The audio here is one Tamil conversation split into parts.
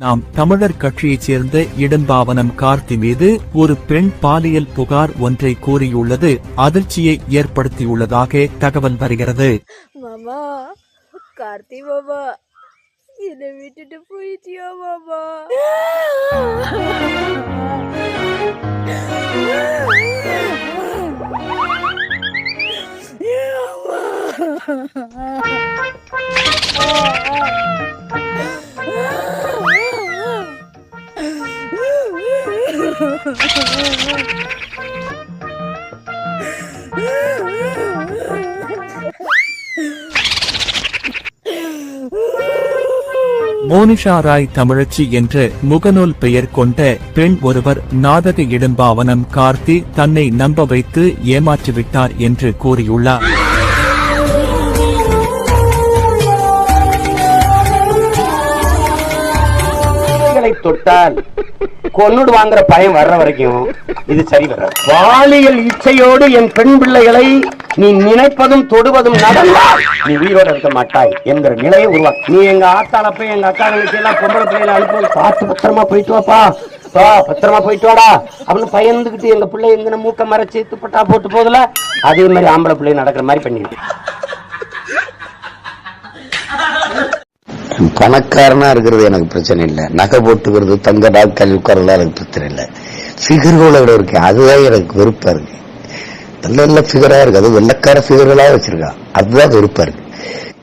நாம் தமிழர் கட்சியைச் சேர்ந்த இடும்பாவனம் கார்த்தி மீது ஒரு பெண் பாலியல் புகார் ஒன்றை கூறியுள்ளது. அதிர்ச்சியை ஏற்படுத்தியுள்ளதாக தகவல் வருகிறது. மாமா கார்த்தி மாமா என்னை விட்டுட்டு போயிட்டியா மாமா? மோனிஷா ராய் தமிழச்சி என்று முகநூல் பெயர் கொண்ட பெண் ஒருவர் நாடக இடும்பாவனம் கார்த்தி தன்னை நம்ப வைத்து ஏமாற்றிவிட்டார் என்று கூறியுள்ளார். தொட்டால் கொன்னுடு வாங்குற பயம் வர்ற வரைக்கும் இது சரி வராது. பாலியல் இச்சையோடு என் பெண் பிள்ளைகளை நீ நினைப்பதும் தொடுவதும் நடந்தால் நீ உயிரோட இருக்க மாட்டாய் என்கிற நிலையை உருவாக்கு. நீ எங்க ஆத்தால போய் எங்க அக்கா தங்கச்சி எல்லாம் பொம்பளை பிள்ளைகளை அனுப்பி பார்த்து பத்திரமா போயிட்டு வாப்பா. பா பத்திரமா போயிட்டு வாடா. அப்படின்னு பயந்துகிட்டு எங்க பிள்ளை எங்க மூக்க மறைச்சு துப்பட்டா போட்டு போதுல அதே மாதிரி ஆம்பளை பிள்ளை நடக்கிற மாதிரி பண்ணிடு. பணக்காரனா இருக்கிறது எனக்கு பிரச்சனை இல்லை. நகை போட்டுக்கிறது தங்க டாக்டர் உட்காரலாம் எனக்கு பிரச்சனை இல்லை. ஃபிகர்களோட இருக்கு அதுதான் எனக்கு வெறுப்பா இருக்கு. நல்ல நல்ல ஃபிகரா இருக்கு. அது வெள்ளக்கார ஃபிகர்களா வச்சிருக்கான் அதுதான் வெறுப்பா இருக்கு.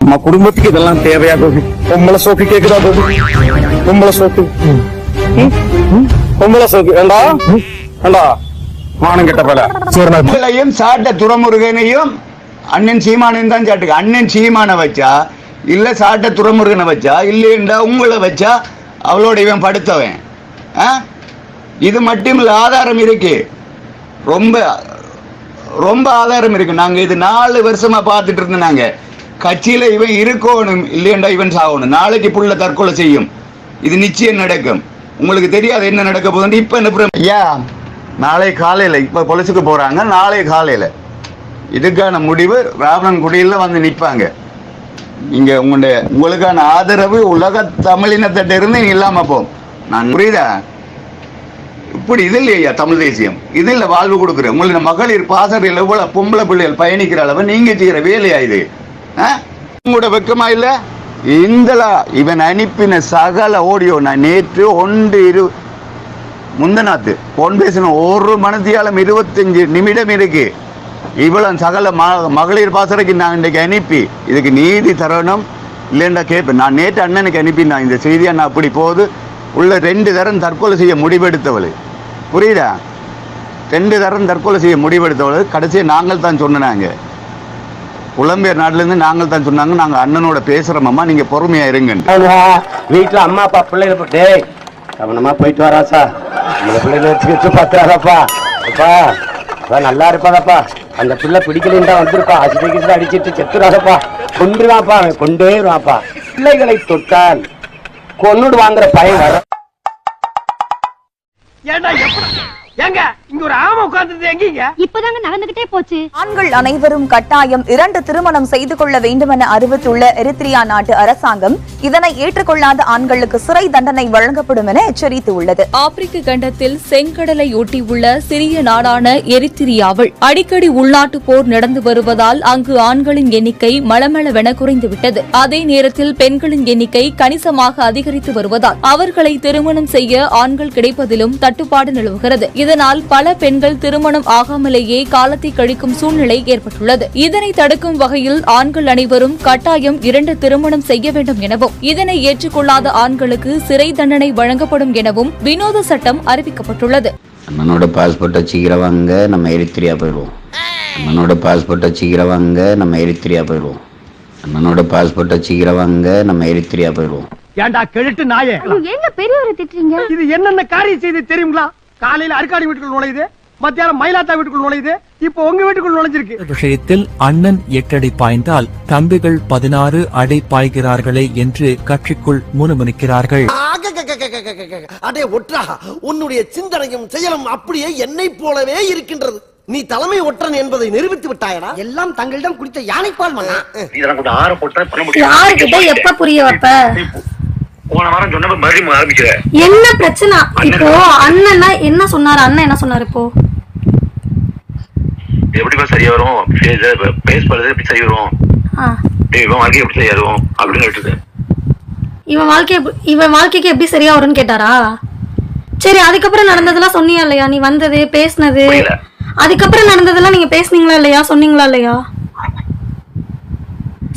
நம்ம குடும்பத்துக்கு இதெல்லாம் தேவையா கோபி? பொம்பளை சோக்கு கேக்குதா கோபி? பொம்பளை சோக்கு? பொம்பளை சோக்கு. வேண்டா வேண்டா மானம் கெட்ட பல சாட்ட துறமுருகனையும் அண்ணன் சீமானையும் தான் சாட்டுங்க அண்ணன் சீமான வச்சா இல்லை சாட்டை துறமுருகனை வச்சா இல்லைண்டா உங்களை வச்சா அவளோட இவன் படுத்தவன். ஆ? இது மட்டும் இல்லை ஆதாரம் இருக்கு. ரொம்ப ரொம்ப ஆதாரம் இருக்கு. நாங்கள் இது நாலு வருஷமா பார்த்துட்டு இருந்தோம் நாங்கள் கட்சியில் இவன் இருக்கணும் இல்லையண்டா இவன் சாகணும். நாளைக்கு புள்ள தற்கொலை செய்யும். இது நிச்சயம் நடக்கும். உங்களுக்கு தெரியாது என்ன நடக்க போகுதுன்னு இப்போ என்ன ஐயா நாளை காலையில் இப்போ பொலிசுக்கு போகிறாங்க நாளை காலையில். இதுக்கான முடிவு ராவணன்குடியில வந்து நிற்பாங்க இங்க உங்களுடைய உங்களுக்கான ஆதரவு உலக தமிழினத்திட்ட இருந்து இல்லாம போகும் நான் புரியுதா? இப்படி இது இல்லையா தமிழ் தேசியம்? இது இல்ல வாழ்வு கொடுக்குறேன் உங்களுடைய மகளிர் பாசறையில் எவ்வளவு பொம்பளை பிள்ளைகள் பயணிக்கிற அளவு நீங்க செய்யற வேலையா இது? உங்களோட வெக்கமா இல்ல? இந்தலா இவன் அனுப்பின சகல ஓடியோ நான் நேற்று ஒன்று இரு முந்தநாத்து. பொன் பேசின ஒரு மனதியாலம் இருபத்தஞ்சு நிமிடம் இருக்கு. இவ்வளோ சகல ம- மகளிர் பாசறைக்கு நான் இன்றைக்கு அனுப்பி இதுக்கு நீதி தரணும். இல்லைன்றா கேட்பேன் நான் நேற்று அண்ணனுக்கு அனுப்பி நான் இந்த செய்தியை நான் அப்படி போகுது. உள்ள ரெண்டு தரம் தற்கொலை செய்ய முடிவெடுத்தவள். புரியுதா? ரெண்டு தரம் தற்கொலை செய்ய முடிவெடுத்தவள். கடைசியை நாங்கள் தான் சொன்னாங்க புலம்பெயர் நாட்டிலேருந்து நாங்கள் தான் சொன்னாங்க. நாங்கள் அண்ணனோட பேசுகிறோமம்மா நீங்கள் பொறுமையாக இருங்க வீட்டில் அம்மா அப்பா பிள்ளைகளை போட்டு கவனமாக போயிட்டு வராசா இந்த பிள்ளைகளை வச்சு வச்சு அப்பா நல்லா இருப்பாதாப்பா. அந்த பிள்ளை பிடிக்கலைன்னு வந்திருப்பா. அசிடிக்கிட்டு அடிச்சிட்டு செத்துறாதப்பா. கொண்டுருவாப்பா அவன் கொண்டே வாப்பா பிள்ளைகளை தொட்டால் கொன்னுடு வாங்குற பயம் வர ஏங்க இங்க ஒரு ஆமை உட்கார்ந்து எங்கீங்க? இப்பதாங்க நடந்துகிட்டே போச்சு. ஆண்கள் அனைவரும் கட்டாயம் இரண்டு திருமணம் செய்து கொள்ள வேண்டுமென அறிவித்துள்ள எரித்ரியா நாட்டு அரசாங்கம் இதனை ஏற்றுக்கொள்ளாத ஆண்களுக்கு சிறை தண்டனை வழங்கப்படும் என எச்சரித்துள்ளது. ஆப்பிரிக்க கண்டத்தில் செங்கடலை ஒட்டியுள்ள சிறிய நாடான எரித்திரியாவில் அடிக்கடி உள்நாட்டு போர் நடந்து வருவதால் அங்கு ஆண்களின் எண்ணிக்கை மளமளவென குறைந்துவிட்டது. அதே நேரத்தில் பெண்களின் எண்ணிக்கை கணிசமாக அதிகரித்து வருவதால் அவர்களை திருமணம் செய்ய ஆண்கள் கிடைப்பதிலும் தட்டுப்பாடு நிலவுகிறது. இதனால் பல பெண்கள் திருமணம் ஆகாமலேயே காலத்தை கழிக்கும் சூழ்நிலை ஏற்பட்டுள்ளது. இதனை தடுக்கும் வகையில் ஆண்கள் அனைவரும் கட்டாயம் இரண்டு திருமணம் செய்ய வேண்டும் எனவும் இதனை ஏற்றுக்கொள்ளாத ஆண்களுக்கு சிறை தண்டனை வழங்கப்படும் எனவும் வினோத சட்டம் அறிவிக்கப்பட்டுள்ளது. அண்ணனோட பாஸ்போர்ட்டை சீக்கிரம் வாங்க நம்ம எரித்திரியா போயிடுவோம். அண்ணனோட பாஸ்போர்ட்டை சீக்கிரம் வாங்க நம்ம எரித்திரியா போயிடுவோம். அண்ணனோட பாஸ்போர்ட்டை சீக்கிரம் வாங்க நம்ம எரித்திரியா போயிடுவோம். ஏண்டா கெழுட்டு நாயே? ஏங்க பெரியவரை திட்டுறீங்க? இது என்னென்ன காரியம் செய்து தெரியுங்களா? காலையில அருக்காடி வீட்டுக்குள் நுழையுது மத்தியானம் மயிலாத்தா வீட்டுக்குள் நுழையுது இப்போ உங்க வீட்டுக்குள் நுழைஞ்சிருக்கு. விஷயத்தில் அண்ணன் எட்டடி பாய்ந்தால் தம்பிகள் பதினாறு அடி பாய்கிறார்களே என்று கட்சிக்குள் முணுமுணுக்கிறார்கள். அடே ஒற்றா உன்னுடைய சிந்தனையும் செயலும் அப்படியே என்னை போலவே இருக்கின்றது. நீ தலைமை ஒற்றன் என்பதை நிரூபித்து விட்டாயடா. எல்லாம் தங்களிடம் குடித்த யானைப்பால் மன்னா? யாருக்கிட்ட எப்ப புரிய வைப்ப? போன வாரம் சொன்னப்ப மறுபடியும் ஆரம்பிக்கிற. என்ன பிரச்சனை? இப்போ அண்ணன்னா என்ன சொன்னாரு? அண்ணன் என்ன சொன்னாரு இப்போ? எப்படிப்பா சரியா வரும்? பேஸ் பண்றது எப்படி சரி வரும்? இவன் வாழ்க்கை எப்படி சரியா வரும் அப்படின்னு கேட்டுது இவன் வாழ்க்கை இவன் வாழ்க்கைக்கு எப்படி சரியா வரும்னு கேட்டாரா? சரி அதுக்கப்புறம் நடந்ததெல்லாம் சொன்னியா இல்லையா? நீ வந்தது பேசுனது. அதுக்கப்புறம் நடந்ததெல்லாம் நீங்க பேசுனீங்களா இல்லையா? சொன்னீங்களா இல்லையா?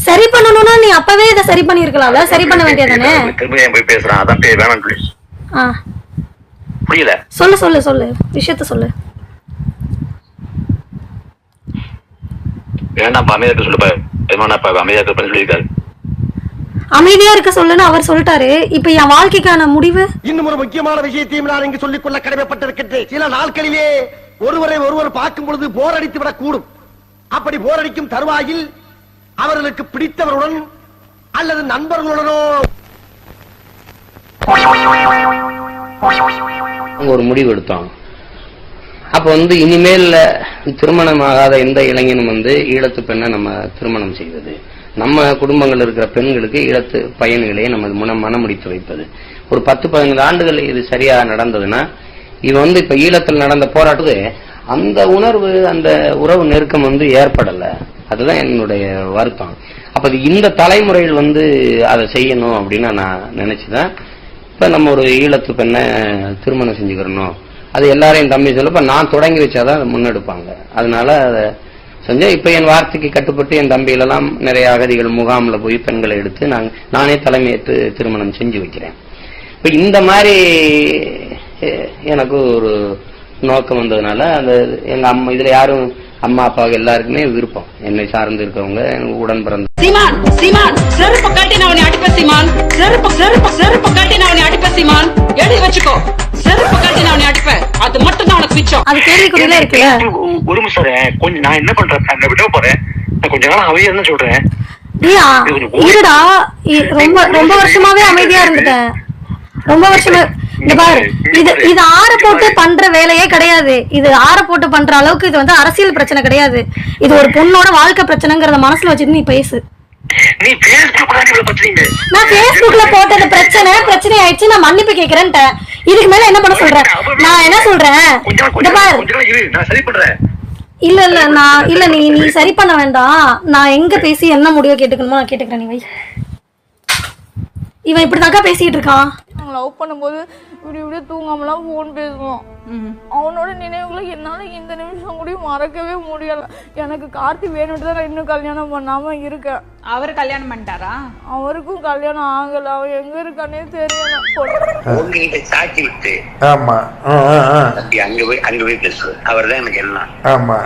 சரி பண்ணணும்னா நீ அப்பவே இதை சரி பண்ணிருக்கலாம்ல சரி பண்ண வேண்டியதானே திரும்ப ஏன் போய் பேசுறான். அதான் பே- வேணாம் ப்ளீஸ் ஆ. புரியல? சொல்லு சொல்லு சொல்லு. விஷயத்த சொல்லு. வேணாம் அமைதியா இருக்க சொல்லுப்பா எதுமாப்பா அமைதியா இருக்க பண்ணி சொல்லியிருக்காரு அமைதியா இருக்க சொல்லுன்னு அவர் சொல்லிட்டாரு. இப்ப என் வாழ்க்கைக்கான முடிவு? இன்னும் ஒரு முக்கியமான விஷயத்தையும் நான் இங்கு சொல்லிக் கொள்ள கடமைப்பட்டிருக்கின்றேன். சில நாட்களிலே ஒருவரை ஒருவர் பார்க்கும் பொழுது போர் அடித்து விடக்கூடும் அப்படி போர் அடிக்கும் தருவாயில் அவர்களுக்கு பிடித்தவருடன் அல்லது நண்பர்களுடனோ. ஒரு முடிவு எடுத்தோம் அப்ப வந்து இனிமேல் திருமணம் ஆகாத எந்த இளைஞனும் வந்து ஈழத்து பெண்ணை நம்ம திருமணம் செய்வது. நம்ம குடும்பங்கள் இருக்கிற பெண்களுக்கு ஈழத்து பையன்களே நம்ம மனம் மனமுடித்து வைப்பது. ஒரு பத்து பதினைந்து ஆண்டுகள் இது சரியா நடந்ததுன்னா இது வந்து இப்ப ஈழத்தில் நடந்த போராட்டத்து அந்த உணர்வு அந்த உறவு நெருக்கம் வந்து ஏற்படல. அதுதான் என்னுடைய வருத்தம். அப்ப இந்த தலைமுறையில் வந்து அதை செய்யணும் அப்படின்னு நான் நினைச்சுதான் இப்ப நம்ம ஒரு ஈழத்து பெண்ணை திருமணம் செஞ்சுக்கிறணும். அது எல்லாரையும் தம்பி சொல்லப்ப நான் தொடங்கி வச்சாதான் அதை முன்னெடுப்பாங்க. அதனால அதை செஞ்சேன் இப்ப என் வார்த்தைக்கு கட்டுப்பட்டு என் தம்பிகளெல்லாம் நிறைய அகதிகள் முகாம்ல போய் பெண்களை எடுத்து நான் நானே தலைமையேற்று திருமணம் செஞ்சு வைக்கிறேன். இப்ப இந்த மாதிரி எனக்கு ஒரு நோக்கம் வந்ததுனால அந்த எங்க அம்மா இதுல யாரும் அம்மா அப்பாவுக்கு எல்லாருக்குமே விருப்பம். என்னை சார்ந்து இருக்கவங்க உடன் பிறந்த சீமான் சீமான் செருப்பு கட்டி நான் அடிப்ப சீமான். செருப்பு செருப்பு செருப்பு கட்டி நான் அடிப்ப சீமான். எழுதி வச்சுக்கோ. செருப்பு கட்டி நான் உன்னை அடிப்பேன் அது மட்டும் தான் உனக்கு மிச்சம். அது கேள்விக்குறியில இருக்குல்ல? ஒரு நிமிஷம். கொஞ்சம் நான் என்ன பண்றேன்? நான் விட போறேன். நான் கொஞ்ச நாள் அமைதியா தான் சொல்றேன். இருடா. ரொம்ப ரொம்ப வருஷமாவே அமைதியா இருந்துட்டேன். ரொம்ப வருஷமா பாரு இது இது ஆற போட்டு பண்ற வேலையே கிடையாது. இது ஆற போட்டு பண்ற அளவுக்கு இது வந்து அரசியல் பிரச்சனை கிடையாது. இது ஒரு பொண்ணோட வாழ்க்கை பிரச்சனைங்கிறத மனசுல வச்சுட்டு நீ பேசு. நான் Facebookல போட்டது பிரச்சனை பிரச்சனை ஆயிடுச்சு நான் மன்னிப்பு கேக்குறேன்ட்டேன் இதுக்கு மேல என்ன பண்ண சொல்றேன் நான் என்ன சொல்றேன்? இல்ல இல்ல நான் இல்ல நீ நீ சரி பண்ண வேண்டாம். நான் எங்க பேசி என்ன முடிவு கேட்டுக்கணுமோ நான் கேட்டுக்கிறேன் நீ இவன் இப்படிதாக்கா பேசிட்டு இருக்கான். லவ் பண்ணும்போது இப்படி இப்படி தூங்காமலாம் ஃபோன் பேசுவோம் அவனோட நினைவுகளை என்னால் இந்த நிமிஷம் கூட மறக்கவே முடியல. எனக்கு கார்த்தி வேணும்ட்டு தான் இன்னும் கல்யாணம் பண்ணாம இருக்கேன். அவர் கல்யாணம் பண்ணிட்டாரா? அவருக்கும் கல்யாணம் ஆகல. அவன் எங்க இருக்கானே தெரியல. சாட்சி விட்டு ஆமா. அங்க போய் அங்க போய் பேசு. அவர் தான் எனக்கு எல்லாம். ஆமா.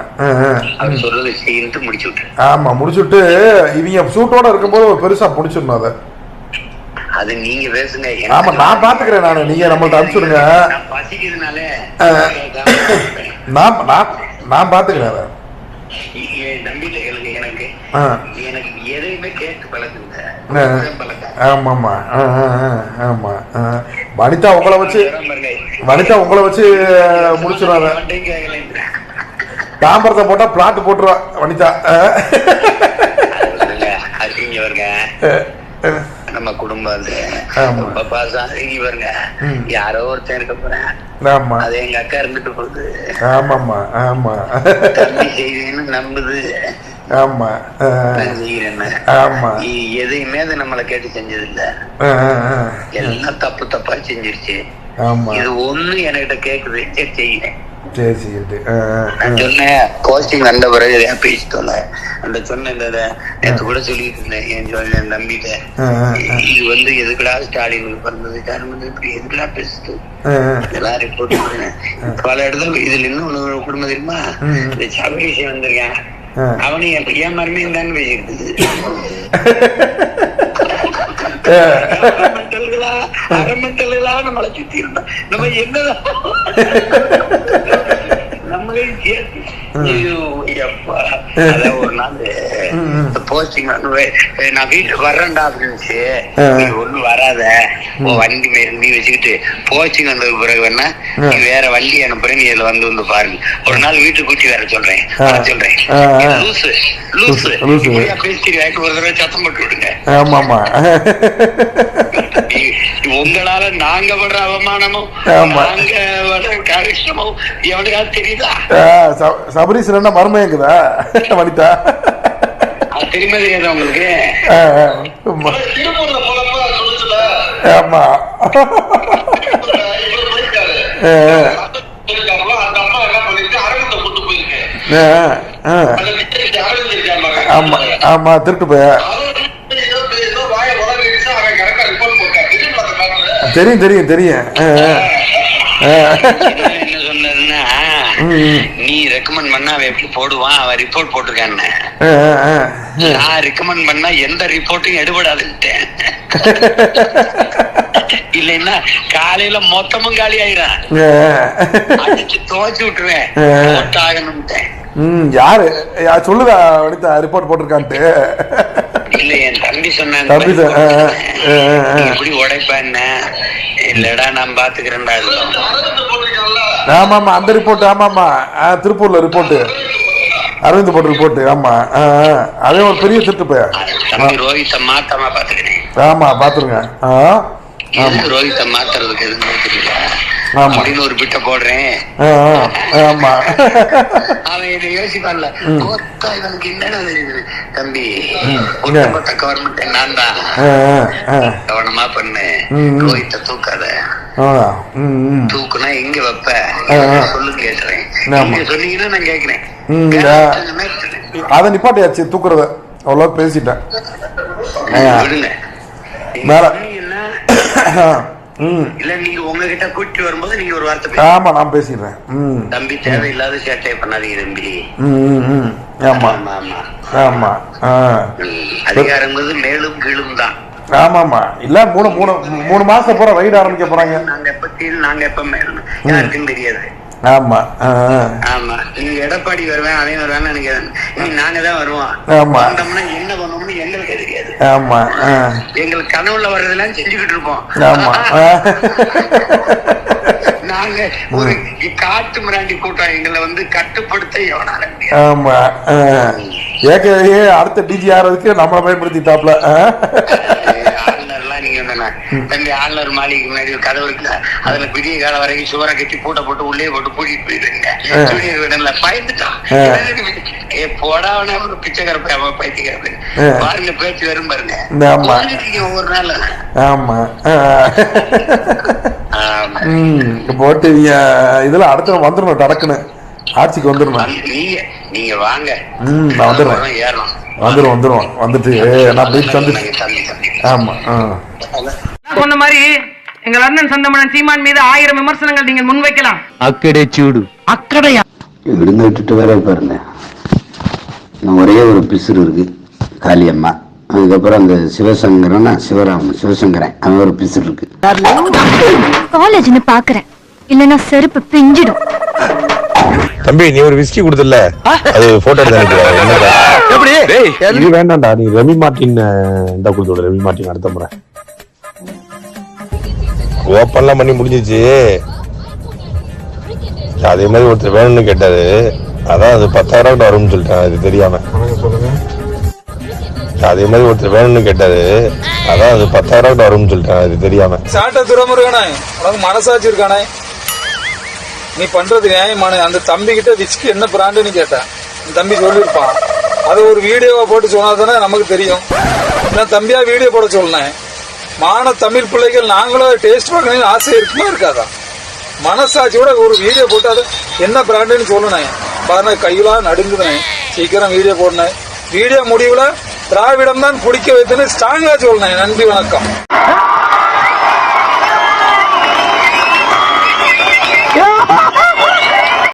அவர் சொல்றதை செய்யிட்டு முடிச்சு விட்டு ஆமா முடிச்சுட்டு இவங்க சூட்டோட இருக்கும்போது ஒரு பெருசா முடிச்சிடணும் அதை. அது நீங்க பேசுங்க. ஆமா நான் பாத்துக்கிறேன் நானு. நீங்க நம்மள்ட்ட அனுப்பிச்சுடுங்க. பசிக்கிறதுனால நான் நான் நான் பாத்துக்கிறேன் தம்பியில எனக்கு. எனக்கு. எனக்கு எதையுமே கேட்டு பழக்குங்க ஆ. ஆமாம்மா. ஆ, ஆ, ஆ, ஆமா. ஆ. வனிதா உங்களை வச்சு வனிதா உங்களை வச்சு முடிச்சிடும் அதை தாம்பரத்தை போட்டா பிளாட் போட்டுருவா வனிதா. அது நம்ம குடும்பம் வந்து ஆமா. பாப்பா சார் இங்க வருங்க ம். யாரோ ஒருத்தன் இருக்க போறேன். ஆமா. அது எங்க அக்கா இருந்துட்டு போகுது. ஆமாம்மா ஆமா. தம்பி செய்வேன்னு நம்புது. ஆமா ஆமா. எதையுமே அது நம்மளை கேட்டு செஞ்சது இல்ல. எல்லாம் தப்பு தப்பா செஞ்சிருச்சு. ஆமா. இது ஒண்ணு என்கிட்ட கேக்குது. சரி செய்கிறேன். சரி. நான் சொன்னேன் போஸ்டிங் வந்த பிறகு அந்த சொன்ன இந்த நேத்து கூட சொல்லிட்டு இருந்தேன் என் சொல்ல ஆ. இது வந்து எதுக்குடா ஸ்டாலினுக்கு பிறந்தது? இப்படி எதுக்குடா பேசுது. இதெல்லாம் ரிப்போர்ட் பண்ணுறேன் பல இடத்துல இதுல இன்னும் குடும்பம் தெரியுமா. இந்த சபரீஷ் வந்திருக்கேன். என் என் மருமையும் தான் பேசிட்டு அரமண்டல்களா நம்மளை சுத்தி இருந்தா நம்ம என்னதான் நம்மளே. அதான் ஒரு நாள். போஸ்டிங் வந்து நான் வீட்டுக்கு வர்றேன்டா நீ ஒண்ணும் வராத. உன் வண்டி மே- நீ வச்சுக்கிட்டு போஸ்டிங் வந்ததுக்கு பிறகு வேணா நீ வேற வண்டி அனுப்புறேன் நீ இதுல வந்து வந்து பாருங்க ஒரு நாள் வீட்டுக்கு கூட்டி வர சொல்றேன் சொல்றேன். லூசு லூசு. பேசி ஒரு தடவை சத்தம் போட்டு விடுங்க. உங்களால நாங்க படுற அவமானமும். நாங்க கரிஷ்டமும் எவனுக்காவது தெரியுதா? ஆ, ச- சபரீஷ் என்ன மருமையங்குதா வனிதா தெரியுமா தெரியாதா உங்களுக்கு. ஆமா. ஆமா ஆமா திருட்டு போய. தெரியும் தெரியும் தெரியும் ஆ, ஆ. ஆ. என்ன சொன்னதுன்னா நீ ரெக்கமெண்ட் பண்ணா அவன் எப்படி போடுவான்? அவன் ரிப்போர்ட் போட்டிருக்கான்னு. நான் ரெக்கமெண்ட் பண்ணா எந்த ரிப்போர்ட்டும் எடுபடாதுன்ட்டேன். இல்லைன்னா காலையில மொத்தமும் காலி ஆயிடும். அடிச்சு துவச்சு விட்டுருவேன். ஆ. போட்டாகணும்ட்டேன். ம் யாரு? யா, சொல்லுதா வனிதா ரிப்போர்ட் போட்டிருக்கான்ட்டு. இல்ல என் தம்பி சொன்னாங்க எப்படி உடைப்ப என்ன? இல்லடா நான் பாத்துக்கிறேன்டா அது ஆமா ஆமா அந்த ரிப்போர்ட் ஆமாமா திருப்பூர்ல ரிப்போர்ட் அரவிந்த் போட்ட ரிப்போர்ட் ஆமா. அதே ஒரு பெரிய திருட்டு போய? ரோஹித்த மாத்தாம பாத்துக்கிறேன். ஆமா பாத்துருங்க. ரோஹித்த மாத்துறதுக்கு எதுவும் தெரியல. அப்படின்னு ஒரு பிட்ட போடுறேன். அவன் இதை யோசிப்பான்ல. கோத்தா இவனுக்கு என்னடா தெரியுது? தம்பி. ஒட்டுமொத்த கவர்மெண்ட் நான் தான். கவனமா பண்ணு. ரோஹித்த தூக்காத. தூக்குனா எங்க வைப்ப. சொல்லுங்க கேட்டுறேன். நீங்க சொன்னீங்கன்னா நான் கேக்குறேன். அதை நிப்பாட்டியாச்சு தூக்குறத. அவ்வளோ பேசிட்டேன். மேல இல்ல நீங்க உங்ககிட்ட கூட்டி வரும்போது நீங்க ஒரு வார்த்தை. ஆமா நான் பேசிடுறேன். தம்பி தேவையில்லாத சேட்டை பண்ணாதீங்க தம்பி. ஆமா. ஆமா ஆமா. அதிகாரங்கிறது மேலும் கீழும் தான். ஆமாமா. இல்ல மூணு மூணு மூணு மாசம் பூரா ரைடு ஆரம்பிக்க போறாங்க. நாங்க எப்ப நாங்க எப்ப மேலும் யாருக்கும் தெரியாது. ஆமா. ஆமா நீங்க எடப்பாடி வருவேன் அவன் வருவான்னு எனக்கு நாங்க தான் வருவோம் ஆமா. வந்தோம்னா என்ன பண்ணுவோம்னு எங்களுக்கு தெரியாது ஆமா. எங்களுக்கு கனவுல வர்றதெல்லாம் செஞ்சுக்கிட்டு இருப்போம் ஆமா. நாங்க ஒரு காட்டு மிராண்டி கூட்டம் எங்களை வந்து கட்டுப்படுத்த எவனால ஆமா. ஏற்கனவே அடுத்த டிஜி ஆறதுக்கு நம்மளை பயன்படுத்திட்டாப்ல வந்தா தம்பி ஆளுநர் மாளிகைக்கு முன்னாடி ஒரு கதவு இருக்குல்ல அதுல விடிய காலம் வரைக்கும் சுவரை கட்டி பூட்டை போட்டு உள்ளே போட்டு பூட்டிட்டு போயிருங்க ஆ. ஜூனியர் விடல பயந்துட்டான். போடாவனே ஒரு பிச்சைக்கார அவன் பைத்தியக்காரன் ஆ. பாருங்க பேச்சு வரும் பாருங்க. ஒவ்வொரு நாள். ஆமா. போட்டு இதுல அடுத்த வந்துடணும் டடக்குன்னு. ஆட்சிக்கு வந்துடணும். நீங்க நீங்க வாங்க. ம் நான் வந்துடுறேன். அப்புறம் ஏறணும். வந்துடும் வந்துடும் வந்துட்டு நான் ஆமா சொன்ன மாதிரி எங்கள் அண்ணன் சந்தமணன் சீமான் மீது ஆயிரம் விமர்சனங்கள் நீங்கள் முன்வைக்கலாம். அக்கடை சூடு. அக்கடையா? விடுங்க விட்டுட்டு வேற பாருங்க. நான் ஒரே ஒரு பிசுறு இருக்கு. காளியம்மா. அதுக்கப்புறம் அந்த சிவசங்கரன் சிவராமன் சிவசங்கரன். அவன் ஒரு பிசுறு இருக்கு. காலேஜ்னு பாக்குறேன். இல்லனா செருப்பு பிஞ்சிடும். தம்பி நீ ஒரு விஸ்கி கொடுத்தல அது போட்டோ எடுத்து எப்படி? இது வேண்டாம்டா நீ ரெமி மார்டின் இந்த கொடுத்து ரெமி மார்டின் அடுத்த முறை. ஓப்பன்லாம் பண்ணி முடிஞ்சிச்சு. அதே மாதிரி ஒருத்தர் வேணும்னு கேட்டாரு. அதான் அது பத்தாயிரம் ரூபாய் வரும்னு சொல்லிட்டேன் அது தெரியாம. அதே மாதிரி ஒருத்தர் வேணும்னு கேட்டாரு. அதான் அது பத்தாயிரம் ரூபாய் வரும்னு சொல்லிட்டேன் அது தெரியாம. சாட்ட துறமுருகனே உனக்கு மனசாட்சி இருக்கானே. நீ பண்றது நியாயமான அந்த தம்பி கிட்ட விஸ்கி என்ன பிராண்டுன்னு கேட்டேன் தம்பி சொல்லியிருப்பான். அது ஒரு வீடியோவா போட்டு சொன்னா தானே நமக்கு தெரியும். நான் தம்பியா வீடியோ போட சொன்னேன். மான தமிழ் பிள்ளைகள் நாங்களும் டேஸ்ட் பார்க்கணும்னு ஆசை இருக்குமா இருக்காதா? மனசாட்சியோட ஒரு வீடியோ போட்டு அது என்ன பிராண்டுன்னு சொல்லணேன் பாருங்க கையெல்லாம் நடுங்குனேன். சீக்கிரம் வீடியோ போடனேன். வீடியோ முடிவுல திராவிடம் தான் குடிக்க வைத்துன்னு ஸ்ட்ராங்கா சொல்லணேன் நன்றி வணக்கம்.